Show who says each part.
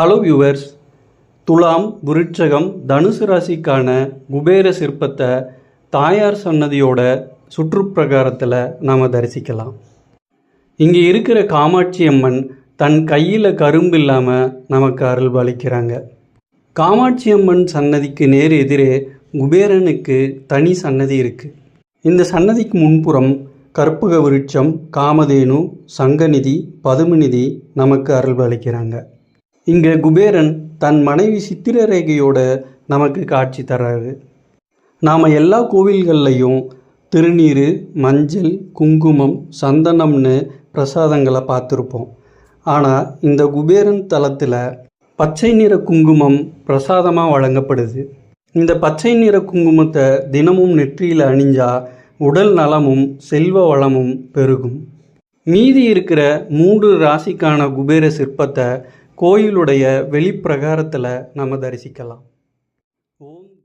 Speaker 1: Hello viewers துலாம் விருட்சகம் தனுசு ராசிக்கான குபேர சிற்பத்தை தாயார் சன்னதியோட சுற்றுப்பிரகாரத்தில் நாம் தரிசிக்கலாம். இங்கே இருக்கிற காமாட்சி அம்மன் தன் கையில் கரும்பு இல்லாமல் நமக்கு அருள் பாலிக்கிறாங்க. காமாட்சி அம்மன் சன்னதிக்கு நேர் எதிரே குபேரனுக்கு தனி சன்னதி இருக்குது இந்த சன்னதிக்கு முன்புறம் கற்பக விருட்சம் காமதேனு சங்கநிதி பதுமநிதி நமக்கு அருள் பாலிக்கிறாங்க. இங்கே குபேரன் தன் மனைவி சித்திரரேகையோட நமக்கு காட்சி தர்றாரு. நாம் எல்லா கோவில்கள்லையும் திருநீர் மஞ்சள் குங்குமம் சந்தனம்னு பிரசாதங்களை பார்த்துருப்போம். ஆனால் இந்த குபேரன் தலத்தில் பச்சை நிற குங்குமம் பிரசாதமாக வழங்கப்படுது. இந்த பச்சை நிற குங்குமத்தை தினமும் நெற்றியில் அணிஞ்சால் உடல் நலமும் செல்வ வளமும் பெருகும். மீதி இருக்கிற மூன்று ராசிக்கான குபேர சிற்பத்தை கோயிலுடைய வெளிப்பிரகாரத்தில் நம்ம தரிசிக்கலாம். ஓம்